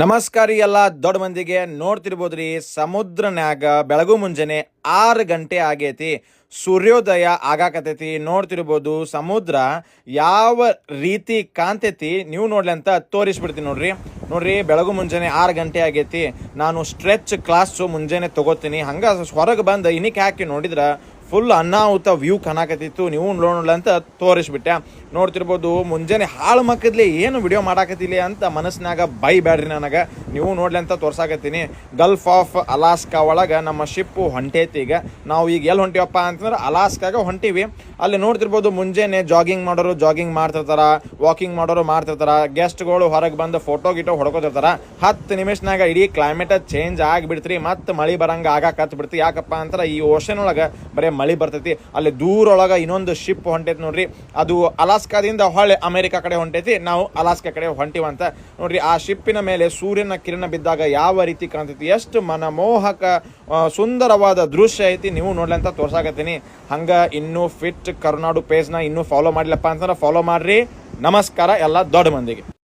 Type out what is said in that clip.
ನಮಸ್ಕಾರ ಎಲ್ಲ ದೊಡ್ಡ ಮಂದಿಗೆ ನೋಡ್ತಿರ್ಬೋದ್ರಿ, ಸಮುದ್ರನ್ಯಾಗ ಬೆಳಗು ಮುಂಜಾನೆ ಆರು ಗಂಟೆ ಆಗೈತಿ, ಸೂರ್ಯೋದಯ ಆಗಾಕತೈತಿ ನೋಡ್ತಿರ್ಬೋದು ಸಮುದ್ರ ಯಾವ ರೀತಿ ಕಾಣ್ತೈತಿ, ನೀವು ನೋಡ್ಲಿ ಅಂತ ತೋರಿಸ್ಬಿಡ್ತೀನಿ ನೋಡ್ರಿ. ನೋಡ್ರಿ, ಬೆಳಗು ಮುಂಜಾನೆ ಆರು ಗಂಟೆ ಆಗೈತಿ. ನಾನು ಸ್ಟ್ರೆಚ್ ಕ್ಲಾಸು ಮುಂಜಾನೆ ತಗೋತೀನಿ. ಹಂಗೆ ಹೊರಗೆ ಬಂದು ಇನಿಕ್ ಹಾಕಿ ನೋಡಿದ್ರ ಫುಲ್ ಅನಾಹುತ ವ್ಯೂ ಕಾಣಕತ್ತಿತ್ತು. ನೀವು ನೋಡೋಣ ಅಂತ ತೋರಿಸ್ಬಿಟ್ಟೆ. ನೋಡ್ತಿರ್ಬೋದು, ಮುಂಜಾನೆ ಹಾಳು ಮಕ್ಕದ್ಲಿ ಏನು ವಿಡಿಯೋ ಮಾಡಾಕತ್ತಿಲ್ಲ ಅಂತ ಮನಸ್ಸಿನಾಗ ಬೈ ಬ್ಯಾಡ್ರಿ ನನಗೆ. ನೀವು ನೋಡ್ಲಿ ಅಂತ ತೋರ್ಸಾಕತ್ತೀನಿ. ಗಲ್ಫ್ ಆಫ್ ಅಲಾಸ್ಕಾ ಒಳಗೆ ನಮ್ಮ ಶಿಪ್ಪು ಹೊಂಟೈತಿ ಈಗ. ನಾವು ಈಗ ಎಲ್ಲಿ ಹೊಂಟಿವಪ್ಪ ಅಂತಂದ್ರೆ ಅಲಾಸ್ಕಾಗ ಹೊಂಟಿವಿ. ಅಲ್ಲಿ ನೋಡ್ತಿರ್ಬೋದು ಮುಂಜಾನೆ ಜಾಗಿಂಗ್ ಮಾಡೋರು ಜಾಗಿಂಗ್ ಮಾಡ್ತಿರ್ತಾರೆ ವಾಕಿಂಗ್ ಮಾಡೋರು ಮಾಡ್ತಿರ್ತಾರೆ ಗೆಸ್ಟ್ಗಳು ಹೊರಗೆ ಬಂದು ಫೋಟೋ ಗಿಟೋ ಹೊಡ್ಕೋತಿರ್ತಾರ. ಹತ್ತು ನಿಮಿಷನಾಗ ಇಡೀ ಕ್ಲೈಮೇಟ್ ಚೇಂಜ್ ಆಗಿಬಿಡ್ತ್ರಿ, ಮತ್ತೆ ಮಳೆ ಬರಂಗ ಆಗಾಕ ಬಿಡ್ತಿ ಯಾಕಪ್ಪ ಅಂತಾರೆ ಈ ಓಷನ್ ಒಳಗೆ ಬರೀ ಮಳೆ ಬರ್ತೈತಿ. ಅಲ್ಲಿ ದೂರ ಒಳಗೆ ಇನ್ನೊಂದು ಶಿಪ್ ಹೊಂಟೈತಿ ನೋಡ್ರಿ. ಅದು ಅಲಾಸ್ಕಾದಿಂದ ಹೊಳೆ ಅಮೆರಿಕಾ ಕಡೆ ಹೊಂಟೈತಿ. ನಾವು ಅಲಾಸ್ಕಾ ಕಡೆ ಹೊಂಟಿವಂತ. ನೋಡ್ರಿ, ಆ ಶಿಪ್ಪಿನ ಮೇಲೆ ಸೂರ್ಯನ ಕಿರಣ ಬಿದ್ದಾಗ ಯಾವ ರೀತಿ ಕಾಣ್ತೈತಿ ಎಷ್ಟು ಮನಮೋಹಕ ಸುಂದರವಾದ ದೃಶ್ಯ ಐತಿ ನೀವು ನೋಡ್ಲಿ ಅಂತ ತೋರ್ಸಾಕತ್ತೀನಿ. ಹಂಗ ಇನ್ನೂ ಫಿಟ್ ಕರುನಾಡು ಪೇಜ್ನ ಇನ್ನೂ ಫಾಲೋ ಮಾಡ್ಲಪ್ಪ ಅಂತಂದ್ರೆ ಫಾಲೋ ಮಾಡ್ರಿ. ನಮಸ್ಕಾರ ಎಲ್ಲ ದೊಡ್ಡ ಮಂದಿಗೆ.